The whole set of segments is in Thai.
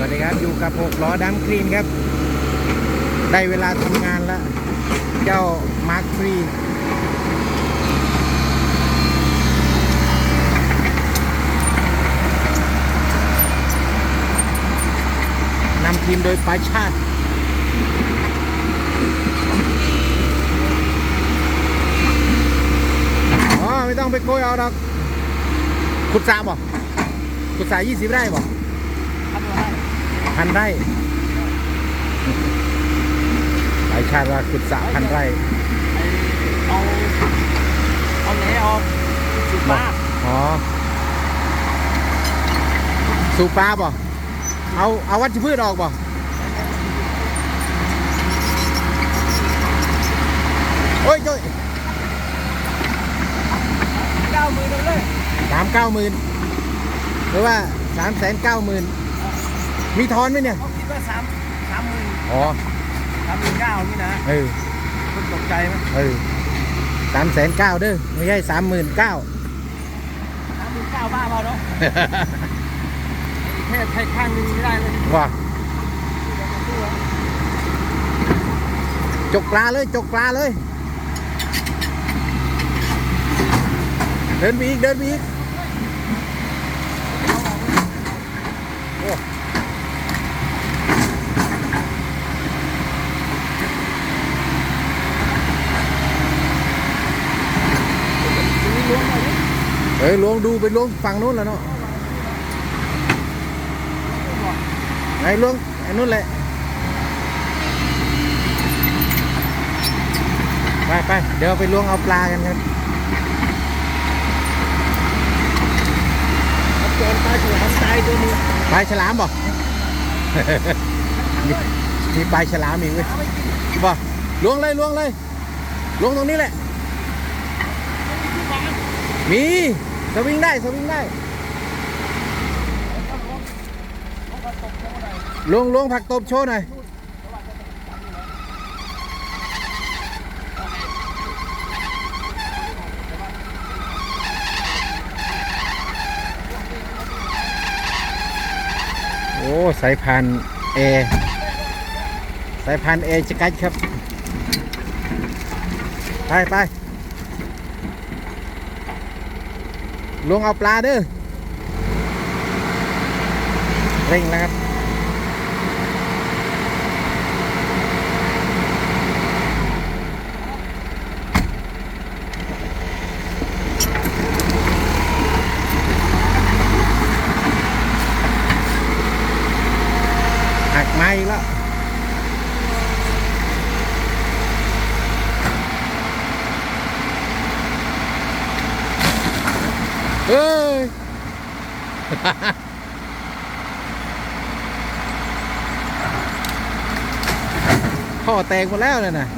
วัสดีครับอยู่กับหกล้อดำคลีนครับ ได้เวลาทำงานแล้ว เจ้ามาร์คฟรีนำทีมโดยปาชาติอ๋อไม่ต้องไปโกยเอาดอกขุดสระบ่ขุดสระยี่สิบไร่บ่ทำอะ พันไร่หลายชาติว่าขุดสระพันไร่เอาเอาแหนออกจุดบ่บ้าอ๋อสูบปลาบ่เอาเอาวัชพืชออกบ่โอ้ยจ้อยเก้าหมือเลยสามเก้าหมื่นหรือว่าสามแสนเก้าหมื่น มีทอนไหมเนี่ยเขาคิดว่าสามสามหมื่นอ๋อสามหมื่นเก้านี่นะเออคนตกใจไหมเออสามแสนเก้าเด้อไม่ใช่สามหมื่นเก้าสามหมื่นเก้าบ้าเปล่าเนาะแค่ใช้ข้างหนึงไม่ได้เลยว่าจกปลาเลยจกปลาเลย เดินไปอีกเดินไปอีกโอ้ เฮ้ยลวงดูไปลวงฝั่งนู้นแล้วเนาะไอ้ลวงไอ้นู้นแหละ ไปไปเดี๋ยวไปลวงเอาปลากันครับโจรตายถูกทำตายตัวนี้ปลายฉลามบ่มีมีปลายฉลามอีกเว้ยบ่ล้วงเลยล้วงเลยล้วงตรงนี้แหละ มี สวิงได้สวิงได้ ลงลงผักตบโชว์หน่อยโอ้สายพานเอสายพานเอจะกัดครับ ไปไป ลงเอาปลาเด้อเร่งแล้วครับหักไม้แล้ว เอ้ยท่อแตกหมดแล้วเนี่ยนะ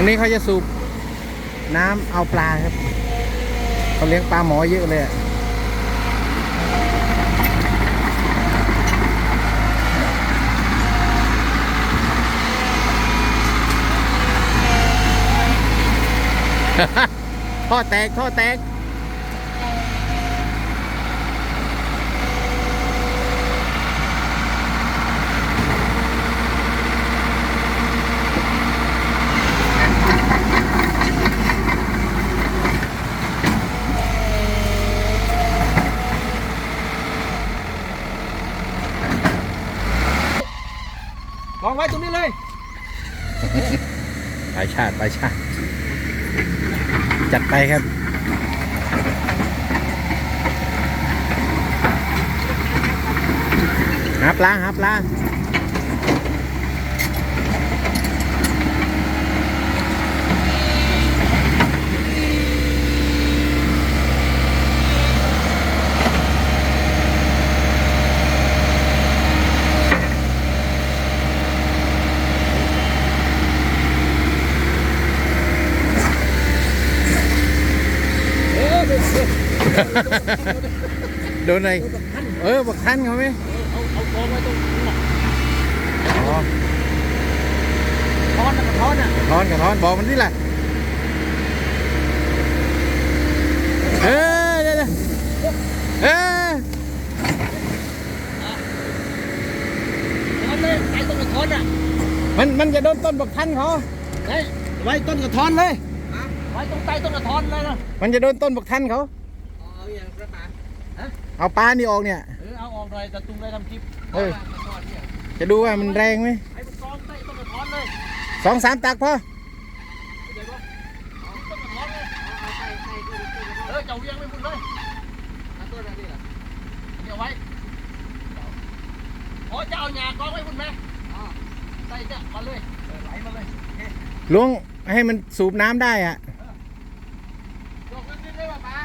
รงนี้เขาจะสูบน้ำเอาปลาครับเขาเลี้ยงปลาหมอเยอะเลยอะท่อแตกท่อแตก วางไว้ตรงนี้เลยไปชาติไปชาติ จัดไปครับหาปลาหาปลา โดนอะไรตัวท่านเออบักทันเขาไหมเอาเอากองไว้ตรงนี้น่ะอ๋อท้อนนะกระท้อนน่ะกระท้อนกระท้อนบอกมันที่แหละเออเดี๋ยวเดี๋ยวเออท้อนเลยไอ้ต้นกระท้อนน่ะมันมันจะโดนต้นบักทันเขาเฮ้ยไว้ต้นกระท้อนเลยไว้ตรงใต้ต้นกระท้อนเลยนะมันจะโดนต้นบักทันเขา เอาอย่างกระป๋าเอาปลานี่ออกเนี่ย เออเอาออกหน่อยแต่ตุงได้ทำคลิปเออกระท้อนเนี่ยจะดูว่ามันแรงไหมไอ้กองใต้ต้นกระท้อนเลยสองสามตักพอเดี๋ยวก่อนเอาต้นกระท้อนเลยเอาใส่ใส่ต้นกระท้อนเออจะเวียงไม่พุ่นเลยเอาต้นอะไรล่ะเดี๋ยวไว้โอ้จะเอาหญ้ากองไว้พุ่นไหมอ๋อใส่เนี่ยมาเลยเออไหลมาเลยโอเคล้วงให้มันสูบน้ำได้อะ ยกขึ้นได้ป่ะป้า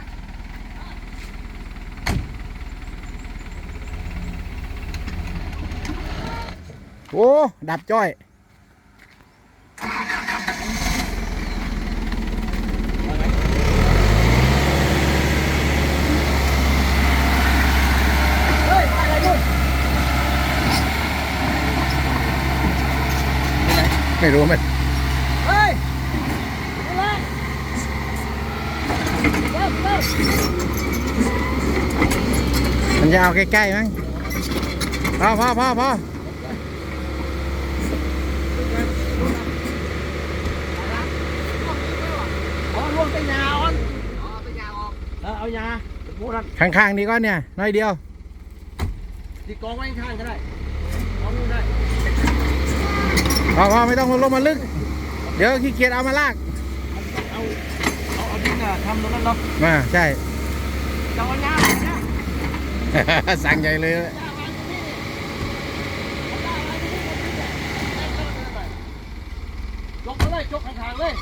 โอ้ดับจ้อยไม่รู้มันเฮ้ยอะไรเริ่มเริ่มมันจะเอาใกล้ๆมั้งพอพอพอพอ อ๋อรวมเป็น ยาอ่อนอ๋อเป็นยาออกเออเอายาพูดนั่นข้างๆนี่ก็เนี่ยน้อยเดียวตีกองไว้ข้างๆก็ได้กองนู่นได้พอพอไม่ต้องลงมาลึก เดี๋ยวขี้เกียจเอามาลาก เอาเอาเอาดินน่ะทำตรงนั้นเนาะมาใช่จะเอายาเอายาสั่งใหญ่เลยยาวางตรงนี้นี่เอายาวางตรงนี้ตรงนี้เนี่ยยกมาเลยยกข้างๆเลย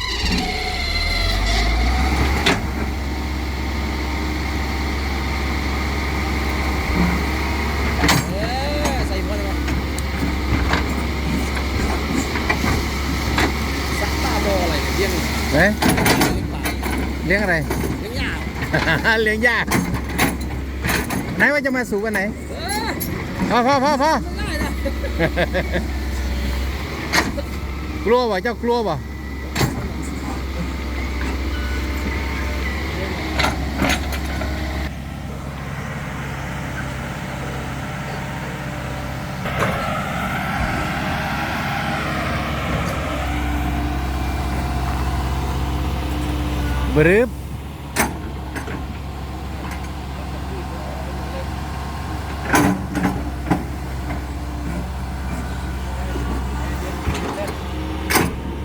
เอ๊ะใส่หัวเลยวะสักตาโมอะไรเนี่ย เลี้ยงไหนเลี้ยงปลาเลี้ยงอะไร เลี้ยงยาวเลี้ยงยาก ไหนว่าจะมาสูบวันไหนเออพอพอพอพอมันได้นะกลัวบ่เจ้ากลัวบ่ บรึบ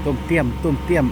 ต้มเตี้ยมต้มเตี้ยม